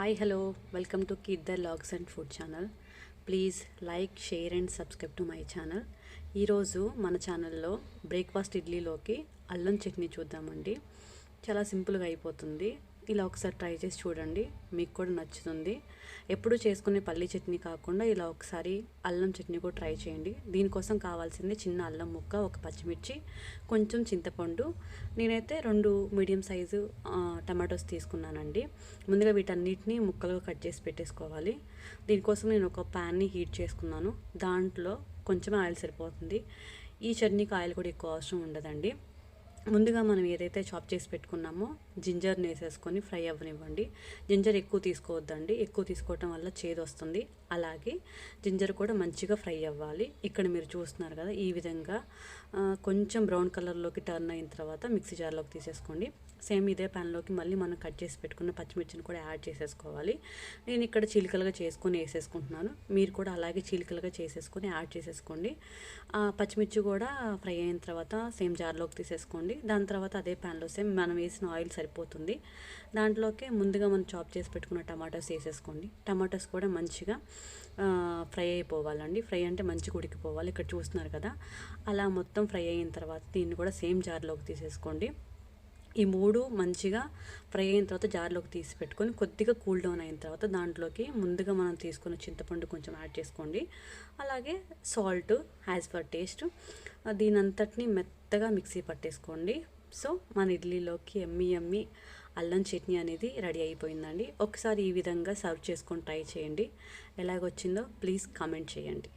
Hi hello welcome to kid the logs and food channel please like share and subscribe to my channel ఈరోజు మన ఛానల్లో breakfast ఇడ్లీలోకి అల్లం చట్నీ చూద్దామండి. చాలా సింపుల్గా అయిపోతుంది. ఇలా ఒకసారి ట్రై చేసి చూడండి. మీకు కూడా నచ్చుతుంది. ఎప్పుడు చేసుకునే పల్లి చట్నీ కాకుండా ఇలా ఒకసారి అల్లం చట్నీ కూడా ట్రై చేయండి. దీనికోసం కావాల్సింది చిన్న అల్లం ముక్క ఒక పచ్చిమిర్చి కొంచెం చింతపండు. నేనైతే రెండు మీడియం సైజు టమాటోస్ తీసుకున్నానండి. ముందుగా వీటన్నిటిని ముక్కలుగా కట్ చేసి పెట్టేసుకోవాలి. దీనికోసం నేను ఒక ప్యాన్ని హీట్ చేసుకున్నాను. దాంట్లో కొంచెం ఆయిల్ సరిపోతుంది. ఈ చట్నీకి ఆయిల్ కూడా ఎక్కువ అవసరం ఉండదండి. ముందుగా మనం ఏదైతే చాప్ చేసి పెట్టుకున్నామో జింజర్ని వేసేసుకొని ఫ్రై అవ్వనివ్వండి. జింజర్ ఎక్కువ తీసుకోవద్దండి. ఎక్కువ తీసుకోవటం వల్ల చేదు వస్తుంది. అలాగే జింజర్ కూడా మంచిగా ఫ్రై అవ్వాలి. ఇక్కడ మీరు చూస్తున్నారు కదా ఈ విధంగా కొంచెం బ్రౌన్ కలర్లోకి టర్న్ అయిన తర్వాత మిక్సీ జార్లోకి తీసేసుకోండి. సేమ్ ఇదే ప్యాన్లోకి మళ్ళీ మనం కట్ చేసి పెట్టుకున్న పచ్చిమిర్చిని కూడా యాడ్ చేసేసుకోవాలి. నేను ఇక్కడ చిలికలుగా చేసుకొని వేసేసుకుంటున్నాను. మీరు కూడా అలాగే చిలికలుగా చేసేసుకొని యాడ్ చేసేసుకోండి. ఆ పచ్చిమిర్చి కూడా ఫ్రై అయిన తర్వాత సేమ్ జార్లోకి తీసేసుకోండి. దాని తర్వాత అదే ప్యాన్లో సేమ్ మనం వేసిన ఆయిల్ సరిపోతుంది. దాంట్లోకి ముందుగా మనం చాప్ చేసి పెట్టుకున్న టమాటోస్ వేసేసుకోండి. టమాటోస్ కూడా మంచిగా ఫ్రై అయిపోవాలండి. ఫ్రై అంటే మంచిగా ఉడికిపోవాలి. ఇక్కడ చూస్తున్నారు కదా? అలా మొత్తం ఫ్రై అయిన తర్వాత దీన్ని కూడా సేమ్ జార్లోకి తీసేసుకోండి. ఈ మూడు మంచిగా ఫ్రై అయిన తర్వాత జార్లోకి తీసి పెట్టుకొని కొద్దిగా కూల్ డౌన్ అయిన తర్వాత దాంట్లోకి ముందుగా మనం తీసుకున్న చింతపండు కొంచెం యాడ్ చేసుకోండి. అలాగే సాల్ట్ యాజ్ పర్ టేస్ట్. దీనంతటిని మెత్తగా మిక్సీ పట్టేసుకోండి. సో మన ఇడ్లీలోకి ఎమ్మి ఎమ్మి అల్లం చట్నీ అనేది రెడీ అయిపోయిందండి. ఒకసారి ఈ విధంగా సర్వ్ చేసుకొని ట్రై చేయండి. ఎలాగొచ్చిందో ప్లీజ్ కామెంట్ చేయండి.